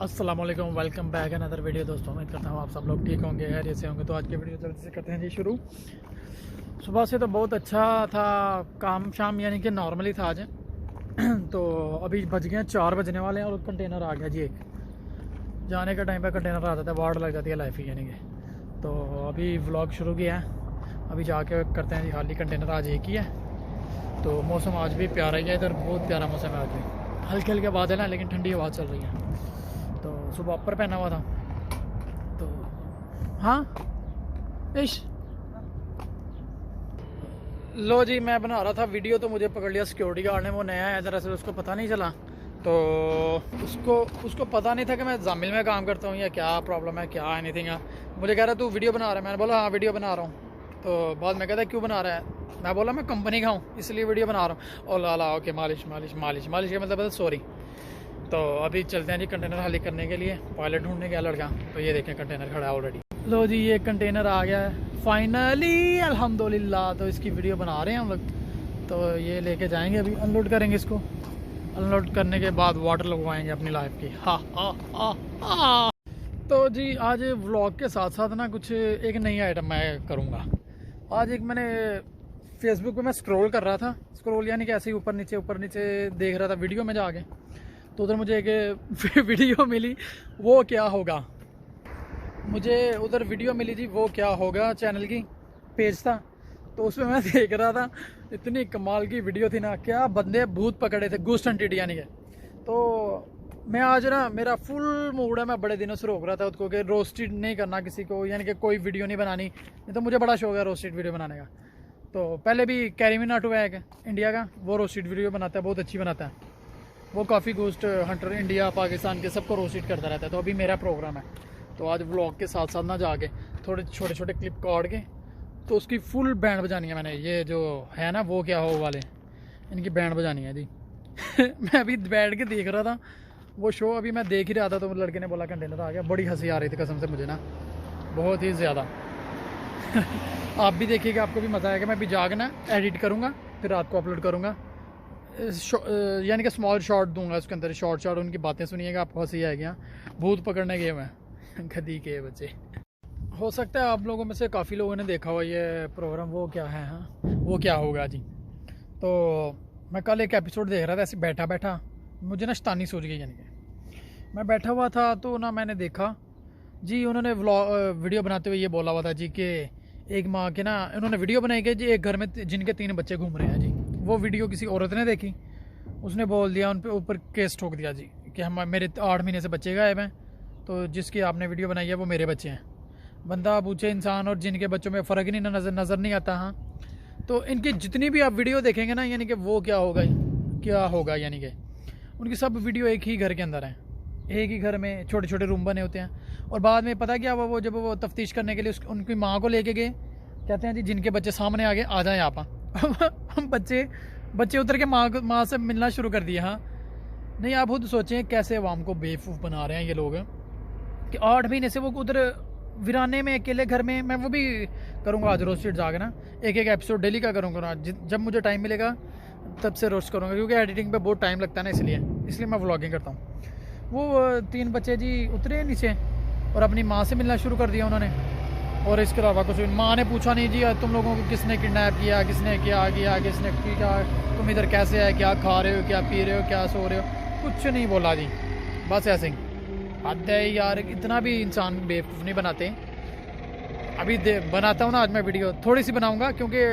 अस्सलाम वालेकुम back another video दोस्तों, उम्मीद करता हूँ आप सब लोग ठीक होंगे, खैरियत से होंगे। तो आज की वीडियो जल्दी से करते हैं जी शुरू। सुबह से तो बहुत अच्छा था काम, शाम यानी कि नॉर्मली था आज। तो अभी बज गए चार बजने वाले हैं और कंटेनर आ गया जी एक। जाने के टाइम पर कंटेनर आ जाता है वार्ड लग जाती है लाइफ ही, यानी कि। तो अभी व्लॉग शुरू किया है। अभी जाके करते हैं जी, खाली कंटेनर आज एक ही है। तो मौसम आज भी प्यारा ही है, इधर बहुत प्यारा मौसम है आज भी। हल्के हल्के बादल हैं लेकिन ठंडी हवा चल रही है। तो सुबह अपर पहना हुआ था। तो हाँ? इश। लो जी, मैं बना रहा था वीडियो तो मुझे पकड़ लिया सिक्योरिटी गार्ड ने, वो नया है दरअसल उसको पता नहीं चला। तो उसको उसको पता नहीं था कि मैं जामिल में काम करता हूँ या क्या प्रॉब्लम है, क्या एनीथिंग है। मुझे कह रहा तू वीडियो बना रहा है। मैंने बोला हाँ वीडियो बना रहा हूँ। तो बाद में कहता क्यों बना रहा है? मैं बोला, मैं कंपनी का हूँ, इसलिए वीडियो बना रहा हूँ। और लाला ओके मालिश मालिश मालिश मालिश, का मतलब सॉरी तो अभी चलते हैं जी कंटेनर खाली करने के लिए। पायलट ढूँढने गया लड़का तो ये देखें कंटेनर खड़ा ऑलरेडी लो जी, ये कंटेनर आ गया है। फाइनली अल्हम्दुलिल्लाह तो इसकी वीडियो बना रहे हैं हम लोग। तो ये लेके जाएँगे अभी अनलोड करेंगे इसको। अनलोड करने के बाद वाटर लगवाएँगे अपनी लाइफ की। हा हा हा हा। तो जी, आज व्लॉग के साथ साथ ना कुछ एक नई आइटम मैं करूँगा। आज एक मैंने फेसबुक पे मैं स्क्रॉल कर रहा था। स्क्रॉल यानी कि ऐसे ही ऊपर नीचे ऊपर नीचे देख रहा था वीडियो में जाके। तो उधर मुझे एक वीडियो मिली, वो क्या होगा? मुझे उधर वीडियो मिली थी वो क्या होगा चैनल की पेज था। तो उसमें मैं देख रहा था, इतनी कमाल की वीडियो थी ना, क्या बंदे भूत पकड़े थे गुस्ट हंटेड यानी के। तो मैं आज ना, मेरा फुल मूड है, मैं बड़े दिनों से रोक रहा था उसको कि रोस्टेड नहीं करना किसी को, यानी कि कोई वीडियो नहीं बनानी, नहीं तो मुझे बड़ा शौक है रोस्टेड वीडियो बनाने का। तो पहले भी कैरीमिन नाटू है इंडिया का, वो रोस्टेड वीडियो बनाता है, बहुत अच्छी बनाता है। वो काफ़ी गोस्ट हंटर इंडिया पाकिस्तान के सबको रोस्टेड करता रहता है तो अभी मेरा प्रोग्राम है। तो आज व्लॉग के साथ साथ ना जाके थोड़े छोटे छोटे क्लिप काट के तो उसकी फुल बैंड बजानी है मैंने। ये जो है ना, वो क्या हो वाले? इनकी बैंड बजानी है जी। मैं अभी बैठ के देख रहा था, वो शो अभी मैं देख ही रहा था तो लड़के ने बोला, कंटेनर आ गया। बड़ी हँसी आ रही थी कसम से मुझे ना। बहुत ही ज़्यादा। आप भी देखिएगा, आपको भी मज़ा आएगा। मैं भी जागना एडिट करूँगा, फिर रात को अपलोड करूँगा। यानी कि स्मॉल शॉट दूँगा उसके अंदर शॉर्ट शॉट उनकी बातें सुनिएगा आपको हँसी हाँ भूत पकड़ने गए मैं गदी के बच्चे। हो सकता है आप लोगों में से काफ़ी लोगों ने देखा हुआ ये प्रोग्राम वो क्या है हाँ? वो क्या होगा जी? तो मैं कल एक एपिसोड देख रहा था, ऐसे बैठा बैठा मुझे ना शतानी सोच गई, यानी कि। मैं बैठा हुआ था तो ना मैंने देखा। जी, उन्होंने वीडियो बनाते हुए ये बोला हुआ था जी कि एक माँ के ना, उन्होंने वीडियो बनाई कि जी, एक घर में जिनके तीन बच्चे घूम रहे हैं जी। वो वीडियो किसी औरत ने देखी। उसने बोल दिया उन पर ऊपर केस ठोक दिया जी, कि हम, मेरे आठ महीने से बच्चे गायब हैं तो जिसकी आपने वीडियो बनाई है, वो मेरे बच्चे हैं। बंदा पूछे इंसान और जिनके बच्चों में फ़र्क ही नहीं नज़र नज़र नहीं आता हाँ। तो इनकी जितनी भी आप वीडियो देखेंगे ना, यानी कि वो क्या होगा क्या होगा, यानी कि उनकी सब वीडियो एक ही घर के अंदर है। एक ही घर में छोटे छोटे रूम बने होते हैं। और बाद में पता क्या हुआ, वो जब वो तफ्तीश करने के लिए उस, उनकी माँ को लेके गए, कहते हैं जी, जिनके बच्चे सामने आ गए, आ जाएँ आप हम बच्चे बच्चे उतर के माँ माँ से मिलना शुरू कर दिया हाँ। नहीं, आप खुद सोचें कैसे आवाम को बेवकूफ़ बना रहे हैं ये लोग। कि आठ महीने से वो उधर वीराने में, अकेले घर में, मैं वो भी करूँगा आज रोस्टेड जाकर ना। एक एक एपिसोड डेली का करूँगा जब मुझे टाइम मिलेगा, तब से रोस्ट करूँगा, क्योंकि एडिटिंग पे बहुत टाइम लगता है ना इसलिए। इसलिए मैं व्लॉगिंग करता हूँ। वो, तीन बच्चे जी उतरे नीचे और अपनी माँ से मिलना शुरू कर दिया उन्होंने। और इसके अलावा कुछ माँ ने पूछा नहीं, जी, तुम लोगों को किसने किडनैप किया, किसने क्या किया, किसने किया, तुम इधर कैसे है, क्या खा रहे हो, क्या पी रहे हो, क्या सो रहे हो? कुछ नहीं बोला जी। बस ऐसे ही। हद है यार, इतना भी इंसान बेवकूफ़ नहीं बनाते। अभी दे, बनाता हूँ ना आज मैं वीडियो। थोड़ी सी बनाऊँगा, क्योंकि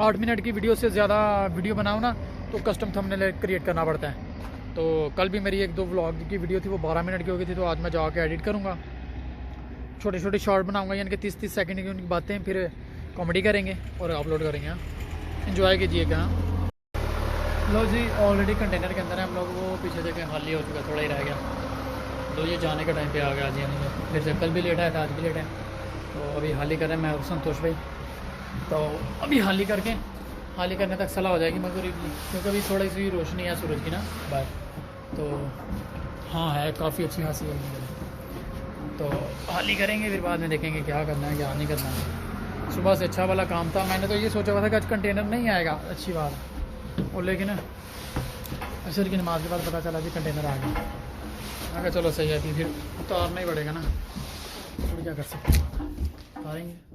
आठ मिनट की वीडियो से ज़्यादा वीडियो बनाऊँ ना तो कस्टम थंबनेल क्रिएट करना पड़ता है। तो कल भी मेरी एक दो व्लॉग की वीडियो थी, वो बारह मिनट की हो गई थी तो आज मैं जाके एडिट करूँगा। छोटे छोटे शॉर्ट बनाऊँगा, यानी कि तीस तीस सेकंड की उनकी बातें, फिर कॉमेडी करेंगे और अपलोड करेंगे इन्जॉय कीजिएगा लो जी ऑलरेडी कंटेनर के अंदर है हम लोग, वो पीछे देखें खाली हो चुका है, थोड़ा ही रह गया। तो ये जाने के टाइम पे आ गया आज हमें फिर से कल भी लेट आया था आज भी लेट है। तो अभी हाली कर मैं संतोष भाई। तो अभी हाली करके, हाली करने तक सलाह हो जाएगी मगर क्योंकि अभी थोड़ी सी रोशनी है सूरज की ना, बाहर। तो हाँ है, काफ़ी अच्छी खासी है। तो हाली करेंगे, फिर बाद में देखेंगे क्या करना है, क्या नहीं करना है। सुबह से अच्छा वाला काम था। मैंने तो ये सोचा हुआ था कि आज कंटेनर नहीं आएगा। अच्छी बात। और लेकिन असर की नमाज़ के बाद पता चला कि कंटेनर आ गया। मैं चलो सही है फिर उतारना ही पड़ेगा ना। तो क्या कर सकते हैं? उतारेंगे।